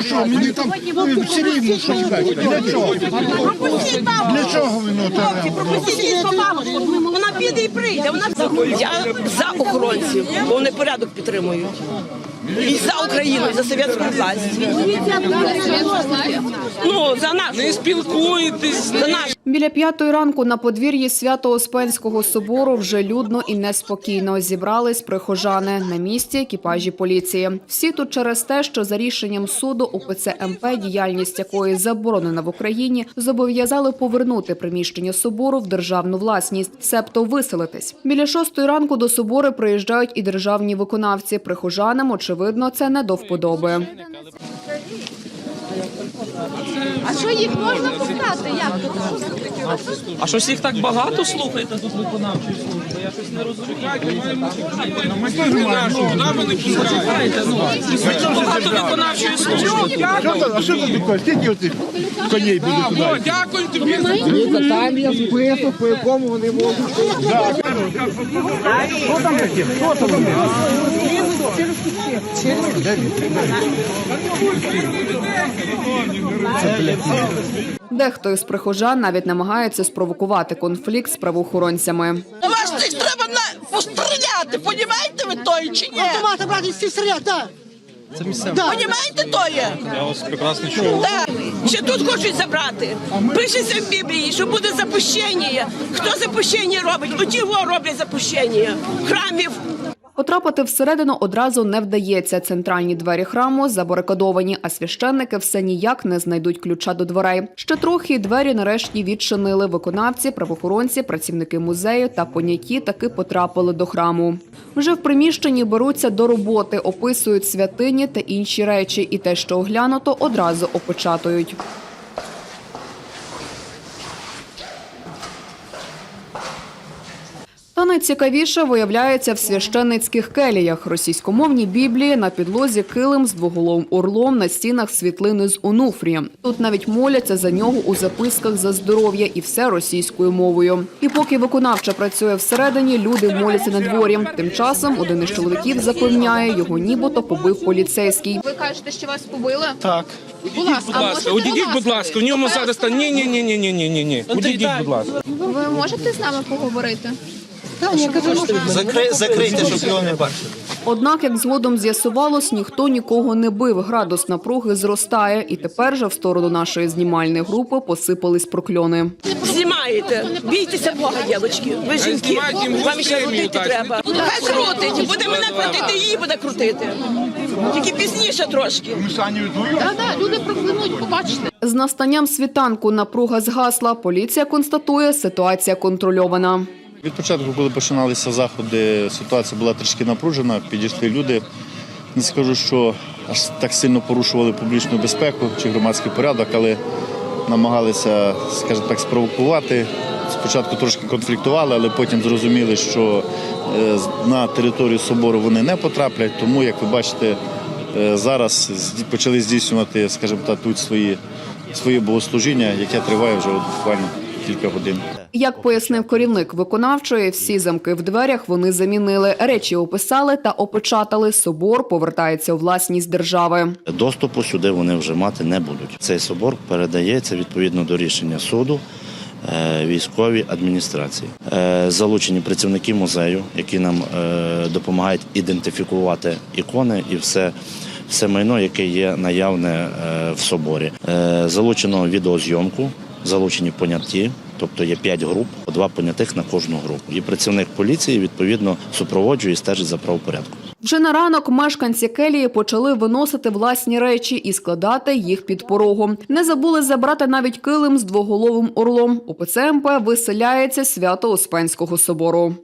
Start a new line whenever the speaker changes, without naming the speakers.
Що мені там все рівно що? Для чого? Для чого воно там?
Пропустіть бабушку, вона піде і прийде. Вона я за охоронців, бо вони порядок підтримують. І за Україну, і за совєтську власть. Ну за нашу
Не спілкуєтесь
за нашу.
Біля п'ятої ранку на подвір'ї Свято-Успенського собору вже людно і неспокійно зібрались прихожани на місці екіпажі поліції. Всі тут через те, що за рішенням суду УПЦ МП, діяльність якої заборонена в Україні, зобов'язали повернути приміщення собору в державну власність, себто виселитись. Біля шостої ранку до собору приїжджають і державні виконавці. Прихожанам, очевидно, це не до вподоби.
А що їх можна пускати? Як?
А щось їх так багато слухаєте тут виконавчої служби? Я щось не розумію.
Ми теж маємо.
Слухайте, ну, багато виконавчої служби.
А що це таке? Скільки оцих коней буде туди?
Дякую тобі.
Там є список, по якому вони можуть.
Дехто із прихожан навіть намагається спровокувати конфлікт з правоохоронцями.
Вас цих треба на постріляти, понімаєте ви тої чи ні?
Автомата брати всі стріляти, так.
Понімаєте тої?
Я вас прекрасно чую.
Так, ще тут хочуть забрати. Пишеться в Біблії, що буде запущення. Хто запущення робить? Оті во роблять запущення. Храмів.
Потрапити всередину одразу не вдається. Центральні двері храму забарикадовані, а священники все ніяк не знайдуть ключа до дверей. Ще трохи двері нарешті відчинили. Виконавці, правоохоронці, працівники музею та поняті таки потрапили до храму. Вже в приміщенні беруться до роботи, описують святині та інші речі, і те, що оглянуто, одразу опечатують. Найцікавіше виявляється в священницьких келіях. Російськомовні біблії на підлозі килим з двоголовим орлом на стінах світлини з онуфрієм. Тут навіть моляться за нього у записках за здоров'я і все російською мовою. І поки виконавча працює всередині, люди моляться на дворі. Тим часом один із чоловіків запевняє, його нібито побив поліцейський.
Ви кажете, що вас побили?
Так.
Будь ласка,
Будь ласка, одійдіть, будь ласка, в ньому зараз та ні, ні, ні, ні, ні, ні, ні, ні. Одійдіть, будь ласка.
Ви можете з нами поговорити?
Закрий, закрийте, щоб його не бачили.
Однак, як згодом з'ясувалось, ніхто нікого не бив. Градус напруги зростає, і тепер же в сторону нашої знімальної групи посипались прокльони.
Знімаєте. Бійтеся Бога, дівчатки. Ви жінки. Вам ще крутити треба. Хай крутить. Буде мене крутити, її буде крутити. Тільки пізніше трошки.
Так, люди проклянуть, побачите.
З настанням світанку напруга згасла. Поліція констатує, ситуація контрольована.
Від початку, коли починалися заходи, ситуація була трішки напружена. Підійшли люди. Не скажу, що аж так сильно порушували публічну безпеку чи громадський порядок, але намагалися, скажімо так, спровокувати. Спочатку трошки конфліктували, але потім зрозуміли, що е, на територію собору вони не потраплять. Тому, як ви бачите, е, зараз почали здійснювати, скажімо так, тут свої, свої богослужіння, яке триває вже буквально кілька годин.
Як пояснив керівник виконавчої, всі замки в дверях вони замінили. Речі описали та опечатали. Собор повертається у власність держави.
Доступу сюди вони вже мати не будуть. Цей собор передається відповідно до рішення суду е, військовій адміністрації. Е, Залучені працівники музею, які нам е, допомагають ідентифікувати ікони і все. Все майно, яке є наявне в соборі. Залучено відеозйомку, залучені поняті, тобто є п'ять груп, по два понятих на кожну групу. І працівник поліції відповідно супроводжує і стежить за правопорядком.
Вже на ранок мешканці келії почали виносити власні речі і складати їх під порогом. Не забули забрати навіть килим з двоголовим орлом. У МП виселяється свято Успенського собору.